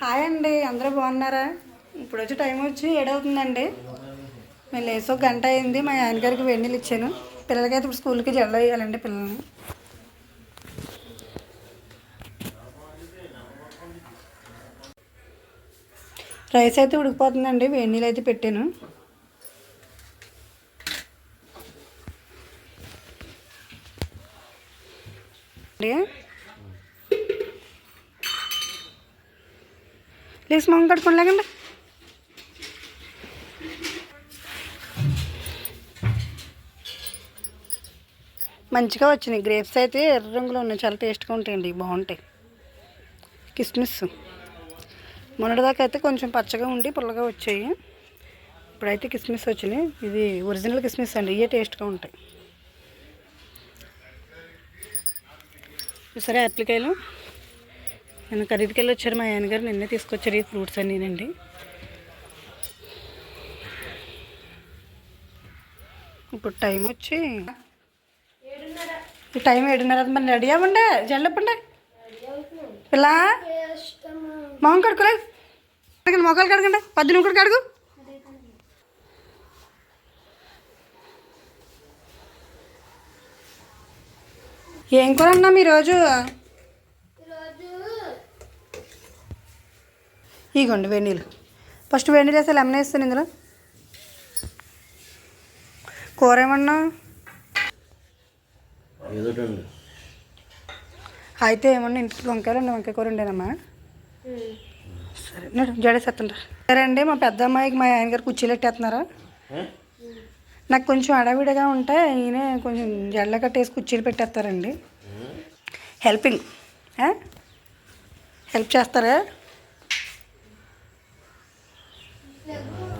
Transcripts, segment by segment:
Hi అండి అందరూ బాగున్నారా? ఇప్పుడు వచ్చి టైం వచ్చి ఏడవుతుందండి. మేము లేసో ఒక గంట అయింది మా ఆయనగారికి వెన్నీళ్ళు ఇచ్చాను. పిల్లలకైతే ఇప్పుడు స్కూల్కి జల్ల వేయాలండి పిల్లల్ని. రైస్ అయితే ఉడికిపోతుందండి వేడి నీళ్ళు అయితే పెట్టాను. అండి మొహం కట్టుకోండి లేకండి. మంచిగా వచ్చినాయి. గ్రేప్స్ అయితే ఎర్ర రంగులో ఉన్నాయి. చాలా టేస్ట్గా ఉంటాయండి. బాగుంటాయి. కిస్మిస్. మొన్నటిదాకా అయితే కొంచెం పచ్చగా ఉండి పుల్లగా వచ్చాయి. ఇప్పుడైతే కిస్మిస్ వచ్చినాయి. ఇది ఒరిజినల్ కిస్మిస్ అండి. ఇవే టేస్ట్గా ఉంటాయి. సరే యాప్లికాయలు నేను ఖరీదుకెళ్ళి వచ్చారు మా ఆయనగారు నిన్నే తీసుకొచ్చారు ఈ ఫ్రూట్స్ అన్నీనండి. ఇప్పుడు టైం వచ్చి టైం ఏడున్నర. మరి రెడీ అవ్వండి జల్లప్పండి. పిల్లా మొహం కడుకోలేదు మొక్కలు కడగండి పద్దు నువ్వు కూడా కడుగు. ఏం కూర అన్నాం ఈరోజు? ఇగోండి వేణీళ్ళు ఫస్ట్ వేణీళ్ళు వేస్తే లెమన్ వేస్తాను ఇందులో. కూర ఏమన్నా? ఏదోటండి. అయితే ఏమన్నా ఇంటికి వంకాయలు ఉండే వంకాయ కూర ఉండేనమ్మా. సరే నేను జడేసేస్తుంటారు సరే అండి మా పెద్ద అమ్మాయికి మా ఆయన గారు కుర్చీలు ఎట్టేస్తున్నారా? నాకు కొంచెం అడవిడిగా ఉంటే ఈయన కొంచెం జడల కట్టేసి కుర్చీలు పెట్టేస్తారండి. హెల్పింగ్ హెల్ప్ చేస్తారా?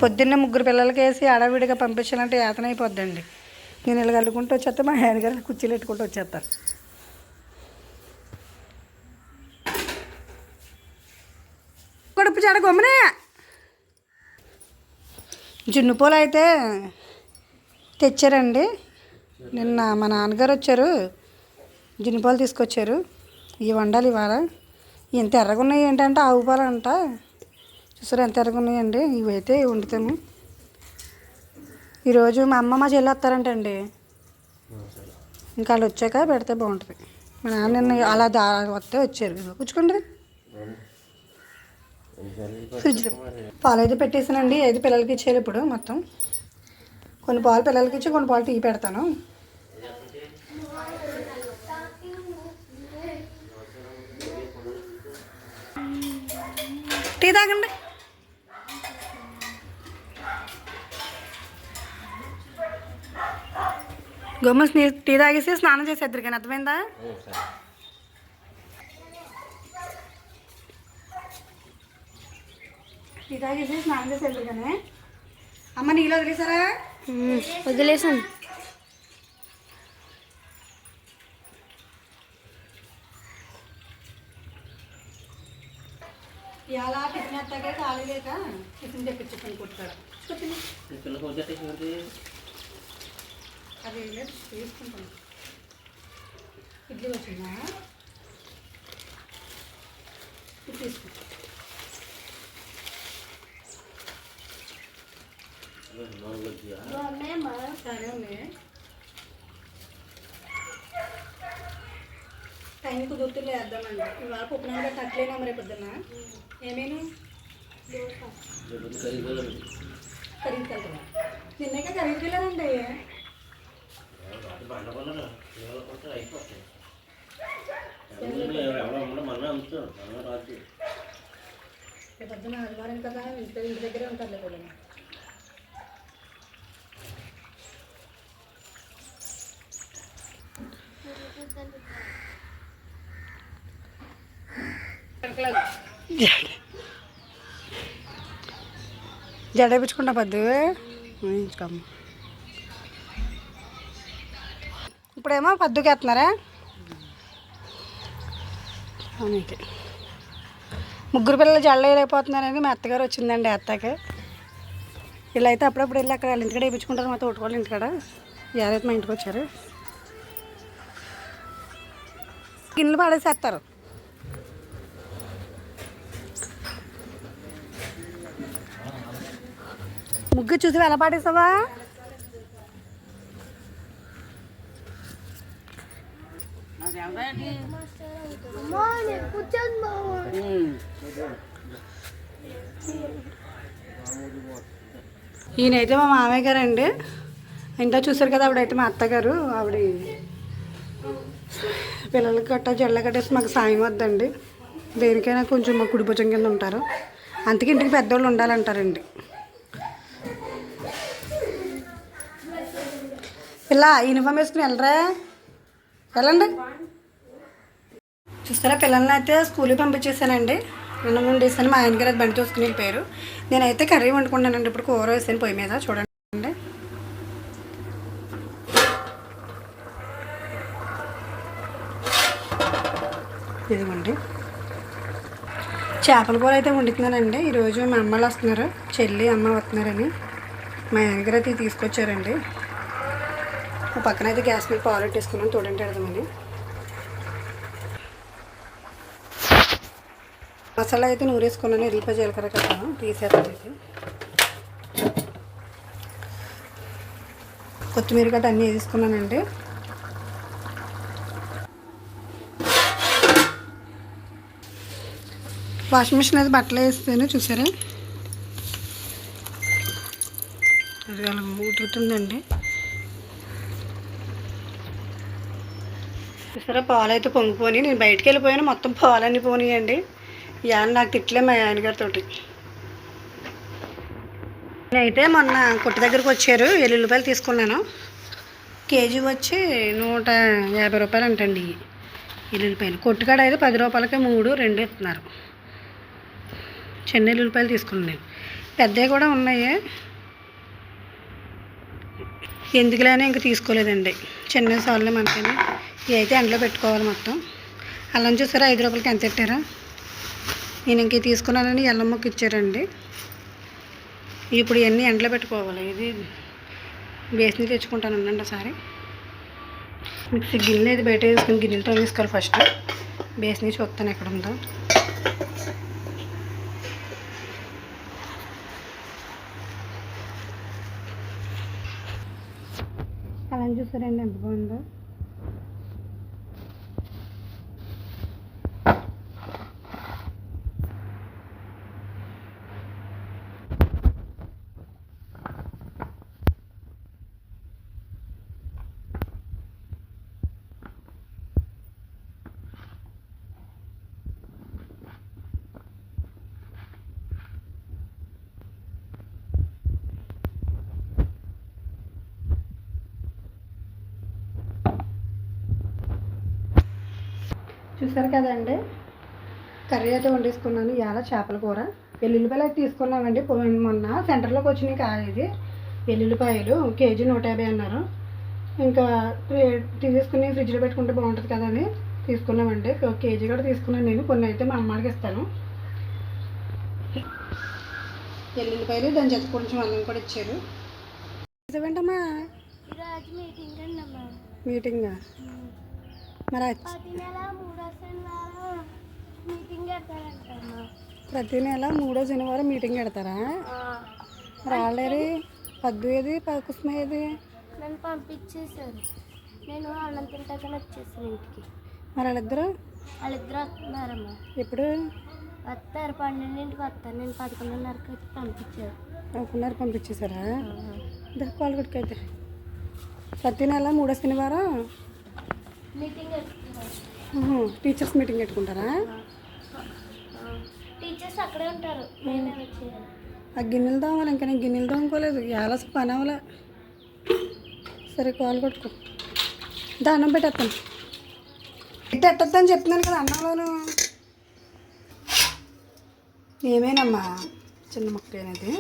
పొద్దున్నే ముగ్గురు పిల్లలకి వేసి అడవిడిగా పంపించాలంటే యాతన అయిపోద్దండి నేను ఇలా కలుకుంటూ వచ్చేస్తే మా ఆయన గారు కుర్చీలు పెట్టుకుంటూ వచ్చేస్తారు. కడుపు చాడ గమ్మునే. జున్ను పూలు అయితే తెచ్చారండి. నిన్న మా నాన్నగారు వచ్చారు. జున్ను పాలు తీసుకొచ్చారు. ఇవి వండాలి ఇవాళ. ఎంత ఎర్రగా ఉన్నాయి ఏంటంటే ఆవు పాలు అంట చూసారు ఎంత ఎరగున్నాయండి ఉన్నాయండి? ఇవి వండుతాము. ఈరోజు మా అమ్మ మా చెల్లి వస్తారంటండి ఇంకా వాళ్ళు వచ్చాక పెడితే బాగుంటుంది. మా నాన్న నిన్న అలా దా వస్తే వచ్చారు. కూర్చుకోండి పుచ్చుకోండి ఫ్రిడ్జ్లో పాలు అయితే పెట్టేసానండి. అయితే పిల్లలకి ఇచ్చేయాలి ఇప్పుడు మొత్తం. కొన్ని పాలు పిల్లలకి ఇచ్చి కొన్ని పాలు టీ పెడతాను. టీ తాగండి. గమ్మ టీ తాగేసి స్నానం చేసేద్దరు కానీ అర్థమైందా? టీ తాగేసి స్నానం చేసేద్దరు కానీ. అమ్మ నీళ్ళు వదిలేసారా? వదిలేసాను. ఇలా టిఫిన్ ఎత్తాకే ఖాళీ లేక టిఫిన్ తెప్పించుకొని వచ్చేటటువంటి అది లేదు, తీసుకుంటాను. ఇడ్లీ వచ్చిందా? ఇది తీసుకుంటా సరే ఉంది టైం కుదురుతులే వేద్దామండి ఇవాళ పుట్టినాలు గట్ట అట్లేనా మరి పొద్దున్న? ఏమేను? ఖరీదు వెళ్తున్నా నిన్నకే ఖరీదుకి అయిపోతాయి ఎవరో మన మన రాజు రేపు ఆదివారం కదా ఇంటి ఇంటి దగ్గరే ఉంటారులే కూడా జడ వేయించుకుంటా పద్దు. వేయించుకోమ్మ ఇప్పుడేమో పద్దుకేస్తున్నారా ముగ్గురు పిల్లలు జల్లలేకపోతున్నారని మా అత్తగారు వచ్చిందండి అత్తకి. ఇలా అయితే అప్పుడప్పుడు వెళ్ళి అక్కడ వాళ్ళ ఇంటికాడ వేయించుకుంటారు మా తోటకోళ్ళు ఇంటికాడ. ఎవరైతే మా ఇంటికి వచ్చారు. గిన్నెలు పడేసేస్తారు. ముగ్గు చూసి ఎలా పాడేసావా? ఈయనైతే మా మామయ్య గారు అండి ఇంత చూసారు కదా ఆవిడైతే మా అత్తగారు ఆవిడ పిల్లలకి గట్ట జల్ల కట్టేసి మాకు సాయం వద్దండి. దేనికైనా కొంచెం మా కుడి కింద ఉంటారు. అందుకే ఇంటికి పెద్దోళ్ళు ఉండాలంటారండి. పిల్ల యూనిఫామ్ వేసుకుని వెళ్ళరా? వెళ్ళండి. చూస్తారా పిల్లల్ని అయితే స్కూల్కి పంపించేసానండి నిన్న ముందు వేసాను మా ఆయనగారు అది బండి చూసుకుని వెళ్ళిపోయారు. నేనైతే కర్రీ వండుకుంటానండి ఇప్పుడు కూర వేసాను పొయ్యి మీద చూడండి. ఇదిగోండి. చేపల కూర అయితే వండుతున్నానండి. ఈరోజు మా అమ్మలు వస్తున్నారు. చెల్లి అమ్మ వస్తున్నారని. మా ఆయనగారు అయితే తీసుకొచ్చారండి. ఓ పక్కన అయితే గ్యాస్ మీద పాలు పెట్టేసుకున్నాను తోడంటే పెడదామని మసాలా అయితే నూరేసుకున్నాను. ఎల్లిపాయ జీలకర్ర కట్టాను తీసేస్తాను కొత్తిమీర గట్ట అన్నీ వేసుకున్నానండి. వాషింగ్ మిషన్ అయితే బట్టలు వేస్తాను చూసారా? అది అలా ఊటుతుందండి చూసారా? పాలు అయితే పొంగిపోయి నేను బయటికి వెళ్ళిపోయాను మొత్తం పాలన్నీ పోనీయండి. ఇవాళ నాకు తిట్లే మా ఆయనగారితో నేనైతే మొన్న కొట్టు దగ్గరకు వచ్చారు. ఎల్లుల్లిపాయలు తీసుకున్నాను. కేజీ వచ్చి నూట యాభై రూపాయలు అంటండి. ఎల్లుల్లిపాయలు కొట్టుకాడ అయితే పది రూపాయలకే మూడు రెండు ఇస్తున్నారు. చిన్న ఎల్లుల్లిపాయలు తీసుకున్నాను నేను. పెద్దవి కూడా ఉన్నాయి. ఎందుకులేనే ఇంక తీసుకోలేదండి. చిన్న సార్లు మనకని ఇవి అయితే ఎండలో పెట్టుకోవాలి మొత్తం. అల్లం చూసారా? ఐదు రూపాయలకి ఎంత పెట్టారా? నేను ఇంక తీసుకున్నానని ఎల్లమ్మకి ఇచ్చారండి. ఇప్పుడు ఇవన్నీ ఎండలో పెట్టుకోవాలి. ఇది బేసిన్ తెచ్చుకుంటాను ఉండండి ఒకసారి. మిక్సీ గిన్నె అయితే బయట వేసుకుని గిన్నెలతో వేసుకోవాలి ఫస్ట్. బేసిన్ చూస్తాను ఎక్కడ ఉందో. చూసారండి ఎంత బాగుందో? చూసారు కదండి? కర్రీ అయితే వండేసుకున్నాను. ఇవాళ చేపల కూర. వెల్లుల్లిపాయలు అయితే తీసుకున్నామండి. మొన్న సెంటర్లోకి వచ్చినాయి కాదు ఇది. వెల్లుల్లిపాయలు. కేజీ నూట యాభై అన్నారు. ఇంకా తీసుకుని ఫ్రిడ్జ్లో పెట్టుకుంటే బాగుంటుంది కదా అని తీసుకున్నామండి. ఒక కేజీ కూడా తీసుకున్నాను నేను. కొన్ని అయితే మా అమ్మడికి ఇస్తాను. వెల్లుల్లిపాయలు దాని చేత కొంచెం అన్నం కూడా ఇచ్చారు. ఇదేంటమ్మా మీటింగా మరి ప్రతి నెల మూడో శనివారం మీటింగ్ పెడతారా? మరి వాళ్ళేరి పద్దు ఏది కుసుమ ఏది నన్ను పంపించేశారు. నేను అన్నం తింటాకని వచ్చేసాను ఇంటికి. మరి వాళ్ళిద్దరు? వాళ్ళిద్దరు వస్తున్నారమ్మా. ఎప్పుడు? వస్తారు పన్నెండింటికి వస్తారు. నేను పదకొండున్నరకి వచ్చి పంపించారు. ఒకన్నర పంపించేశారా? పాలు కొట్టుకైతే. ప్రతి నెల మూడో శనివారం? టీచర్స్ మీటింగ్ పెట్టుకుంటారా? టీచర్స్ అక్కడే ఉంటారు ఆ గిన్నెలు తోమాలి ఇంకా నేను గిన్నెలు తోముకోలేదు. ఎలా పని అవ్వలే. సరే కాలు కొట్టుకో. దానం పెట్టేస్తాను. పెట్టి ఎట్టొద్దని చెప్తున్నాను కదా అన్నంలోను. ఏమేనమ్మా? చిన్న మొక్క అనేది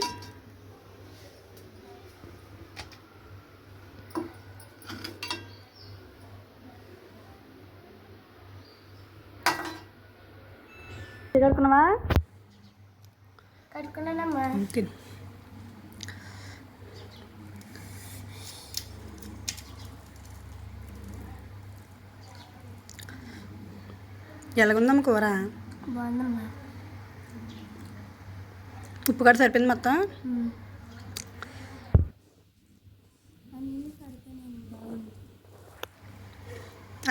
కడుక్కున్నావా? ఎలాగుందమ్మ కూర? బాగుందమ్మా. ఉప్పు కూడా సరిపోయింది మొత్తం?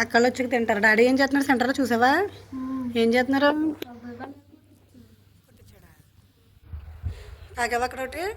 అక్కడ వచ్చి తింటారు. డాడీ ఏం చేస్తున్నారు సెంటర్లో చూసావా? ఏం చేస్తున్నారు? తాగావా అక్కడ ఒకటి సరే